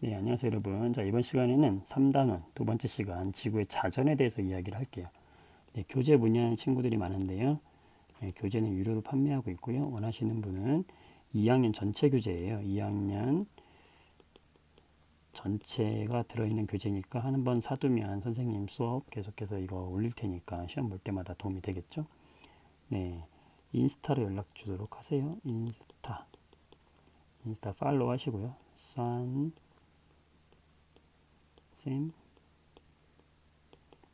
네, 안녕하세요 여러분. 자, 이번 시간에는 3단원 두 번째 시간 지구의 자전에 대해서 이야기를 할게요. 네, 교재 문의하는 친구들이 많은데요. 네, 교재는 유료로 판매하고 있고요. 원하시는 분은 2학년 전체 교재예요. 2학년 전체가 들어있는 교재니까 한 번 사두면 선생님 수업 계속해서 이거 올릴 테니까 시험 볼 때마다 도움이 되겠죠. 네, 인스타로 연락 주도록 하세요. 인스타 인스타 팔로우 하시고요. 산 쌤,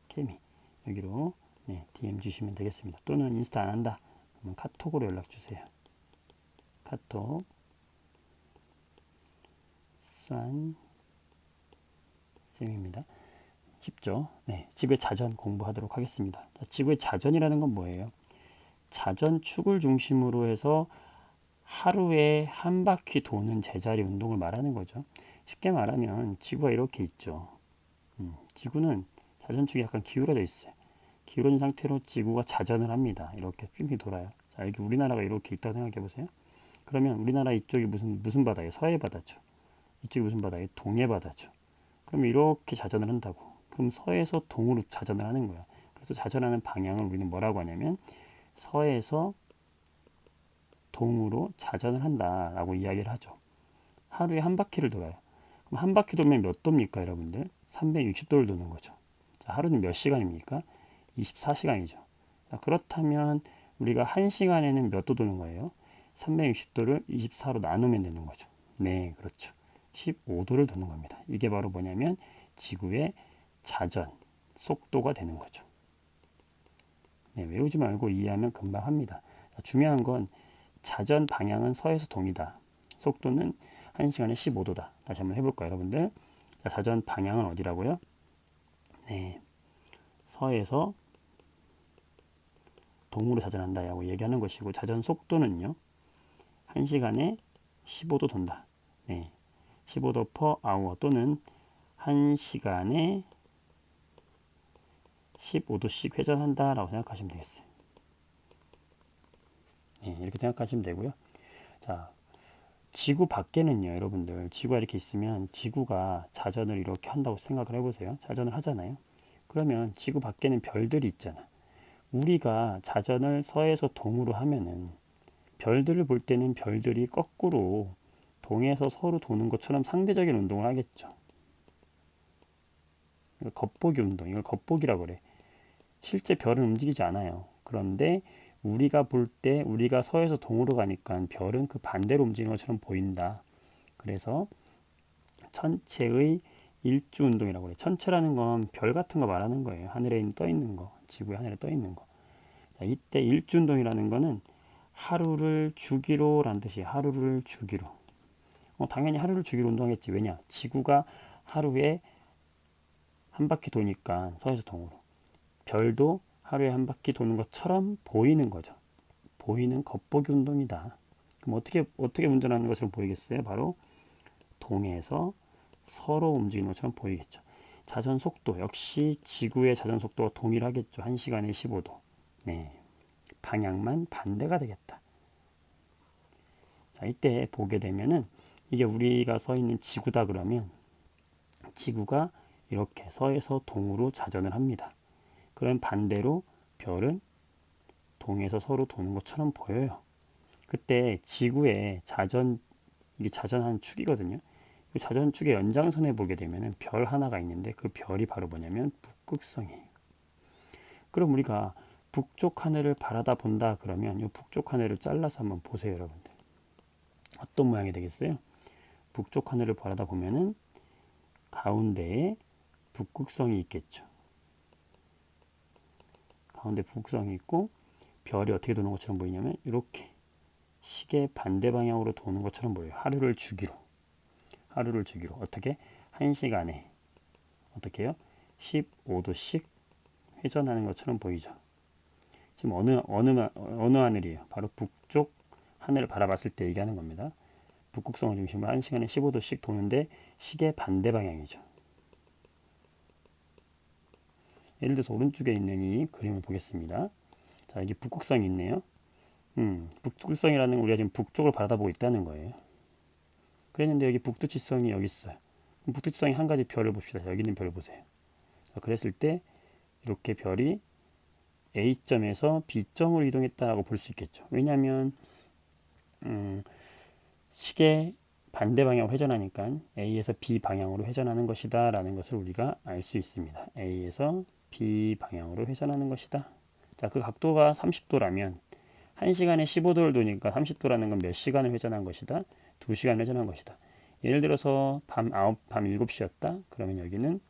케미 여기로 네, DM 주시면 되겠습니다. 또는 인스타 안 한다. 그러면 카톡으로 연락 주세요. 카톡 산 쌤입니다. 쉽죠? 네, 지구의 자전 공부하도록 하겠습니다. 자, 지구의 자전이라는 건 뭐예요? 자전 축을 중심으로 해서 하루에 한 바퀴 도는 제자리 운동을 말하는 거죠. 쉽게 말하면 지구가 이렇게 있죠. 음, 지구는 자전축이 약간 기울어져 있어요. 기울어진 상태로 지구가 자전을 합니다. 이렇게 빙빙 돌아요. 자, 여기 우리나라가 이렇게 있다고 생각해 보세요. 그러면 우리나라 이쪽이 무슨 무슨 바다예요? 서해 바다죠. 이쪽이 무슨 바다예요? 동해 바다죠. 그럼 이렇게 자전을 한다고. 그럼 서에서 동으로 자전을 하는 거야. 그래서 자전하는 방향을 우리는 뭐라고 하냐면 서에서 동으로 자전을 한다라고 이야기를 하죠. 하루에 한 바퀴를 돌아요. 그럼 한 바퀴 돌면 몇 도입니까, 여러분들? 360도를 도는 거죠. 자, 하루는 몇 시간입니까? 24시간이죠. 자, 그렇다면 우리가 한 시간에는 몇 도 도는 거예요? 360도를 24로 나누면 되는 거죠. 네, 그렇죠. 15도를 도는 겁니다. 이게 바로 뭐냐면 지구의 자전 속도가 되는 거죠. 네, 외우지 말고 이해하면 금방 합니다. 자, 중요한 건 자전 방향은 서에서 동이다. 속도는 1시간에 15도다. 다시 한번 해볼까요, 여러분들? 자, 자전 방향은 어디라고요? 네. 서에서 동으로 자전한다라고 얘기하는 것이고 자전 속도는요. 1시간에 15도 돈다. 네. 15도 per 또는 1시간에 15도씩 회전한다라고 생각하시면 되겠어요. 네, 이렇게 생각하시면 되고요. 자, 지구 밖에는요, 여러분들. 지구가 이렇게 있으면 지구가 자전을 이렇게 한다고 생각을 해보세요. 자전을 하잖아요. 그러면 지구 밖에는 별들이 있잖아. 우리가 자전을 서에서 동으로 하면은 별들을 볼 때는 별들이 거꾸로 동에서 서로 도는 것처럼 상대적인 운동을 하겠죠. 겉보기 운동, 이걸 겉보기라고 그래. 실제 별은 움직이지 않아요. 그런데 우리가 볼 때 우리가 서에서 동으로 가니까 별은 그 반대로 움직이는 것처럼 보인다. 그래서 천체의 일주 운동이라고 그래. 천체라는 건 별 같은 거 말하는 거예요. 하늘에 떠 있는 거, 지구의 하늘에 떠 있는 거. 자, 이때 일주 운동이라는 거는 하루를 주기로라는 뜻이 하루를 주기로. 어, 당연히 하루를 주기로 운동하겠지. 왜냐? 지구가 하루에 한 바퀴 도니까 서에서 동으로. 별도 하루에 한 바퀴 도는 것처럼 보이는 거죠. 보이는 겉보기 운동이다. 그럼 어떻게 어떻게 운전하는 것처럼 보이겠어요? 바로 동에서 서로 움직이는 것처럼 보이겠죠. 자전 속도 역시 지구의 자전 속도와 동일하겠죠. 1시간에 15도. 네. 방향만 반대가 되겠다. 자, 이때 보게 되면은 이게 우리가 서 있는 지구다 그러면 지구가 이렇게 서에서 동으로 자전을 합니다. 그럼 반대로 별은 동에서 서로 도는 것처럼 보여요. 그때 지구의 자전 이게 자전한 축이거든요. 이 자전축의 연장선에 보게 되면은 별 하나가 있는데 그 별이 바로 뭐냐면 북극성이에요. 그럼 우리가 북쪽 하늘을 바라다 본다 그러면 이 북쪽 하늘을 잘라서 한번 보세요, 여러분들. 어떤 모양이 되겠어요? 북쪽 하늘을 바라다 보면은 가운데에 북극성이 있겠죠. 가운데 북극성이 있고 별이 어떻게 도는 것처럼 보이냐면 이렇게 시계 반대 방향으로 도는 것처럼 보여요. 하루를 주기로. 하루를 주기로. 어떻게? 한시간에 어떻게 해요? 15도씩 회전하는 것처럼 보이죠. 지금 어느 어느 어느 하늘이에요? 바로 북쪽 하늘을 바라봤을 때 얘기하는 겁니다. 북극성을 중심으로 한시간에 15도씩 도는데 시계 반대 방향이죠. 예를 들어서 오른쪽에 있는 이 그림을 보겠습니다. 자, 이게 북극성이 있네요. 음, 북극성이라는 우리가 지금 북쪽을 바라보고 있다는 거예요. 그랬는데 여기 북두지성이 여기 있어요. 북두지성의 한 가지 별을 봅시다. 여기 있는 별을 보세요. 자, 그랬을 때 이렇게 별이 A점에서 B점으로 이동했다라고 볼 수 있겠죠. 왜냐하면 음, 시계 반대 방향으로 회전하니까 A에서 B 방향으로 회전하는 것이다 라는 것을 우리가 알 수 있습니다. A에서 B 방향으로 회전하는 것이다. 자, 그 각도가 30도라면 1시간에 15도를 도니까 30도라는 건 몇 시간을 회전한 것이다? 2시간 회전한 것이다. 예를 들어서 밤 9, 밤 7시였다. 그러면 여기는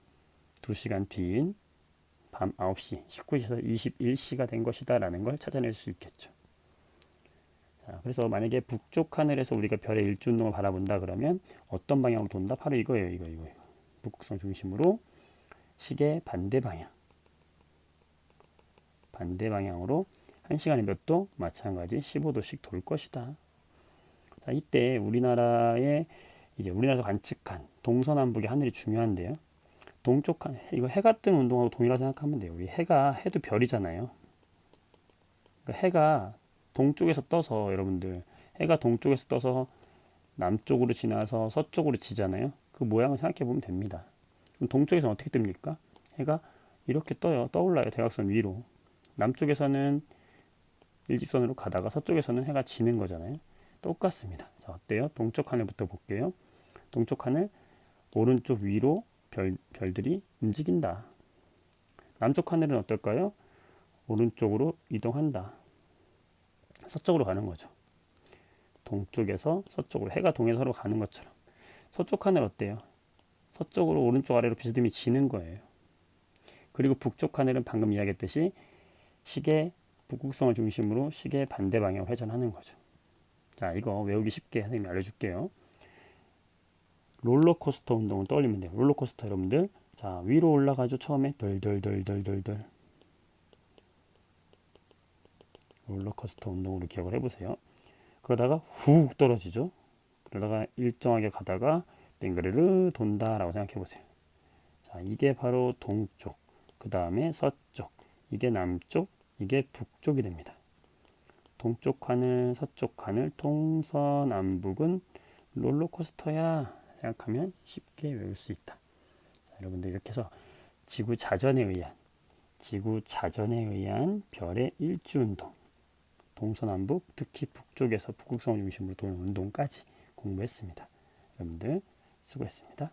2시간 뒤인 밤 9시, 19시에서 21시가 된 것이다 라는 걸 찾아낼 수 있겠죠. 자, 그래서 만약에 북쪽 하늘에서 우리가 별의 일주 운동을 바라본다 그러면 어떤 방향으로 돈다? 바로 이거예요. 이거, 이거, 이거. 북극성 중심으로 시계 반대 방향. 반대 방향으로 1시간에 몇 도? 마찬가지 15도씩 돌 것이다. 자, 이때 우리나라의 이제 우리나라에서 관측한 동서남북의 하늘이 중요한데요. 동쪽 한 이거 해가 뜨는 운동하고 동일하다 생각하면 돼요. 우리 해가 해도 별이잖아요. 그러니까 해가 동쪽에서 떠서 여러분들 해가 동쪽에서 떠서 남쪽으로 지나서 서쪽으로 지잖아요. 그 모양을 생각해 보면 됩니다. 그럼 동쪽에서는 어떻게 뜹니까? 해가 이렇게 떠요. 떠올라요. 대각선 위로. 남쪽에서는 일직선으로 가다가 서쪽에서는 해가 지는 거잖아요. 똑같습니다. 자, 어때요? 동쪽 하늘부터 볼게요. 동쪽 하늘 오른쪽 위로 별, 별들이 움직인다. 남쪽 하늘은 어떨까요? 오른쪽으로 이동한다. 서쪽으로 가는 거죠. 동쪽에서 서쪽으로 해가 동해서로 가는 것처럼 서쪽 하늘 어때요? 서쪽으로 오른쪽 아래로 비스듬히 지는 거예요. 그리고 북쪽 하늘은 방금 이야기했듯이 시계 북극성을 중심으로 시계 반대 방향 회전하는 거죠. 자, 이거 외우기 쉽게 선생님이 알려줄게요. 롤러코스터 운동을 떠올리면 돼요. 롤러코스터 여러분들. 자, 위로 올라가죠. 처음에 덜덜덜덜덜덜. 롤러코스터 운동으로 기억을 해보세요. 그러다가 훅 떨어지죠. 그러다가 일정하게 가다가 뱅그르르 돈다라고 생각해 보세요. 자, 이게 바로 동쪽, 그 다음에 서쪽, 이게 남쪽, 이게 북쪽이 됩니다. 동쪽 하늘, 서쪽 하늘, 동서남북은 롤러코스터야 생각하면 쉽게 외울 수 있다. 자, 여러분들 이렇게 해서 지구 자전에 의한 지구 자전에 의한 별의 일주 운동 동서남북 특히 북쪽에서 북극성을 중심으로 도는 운동까지 공부했습니다. 여러분들 수고했습니다.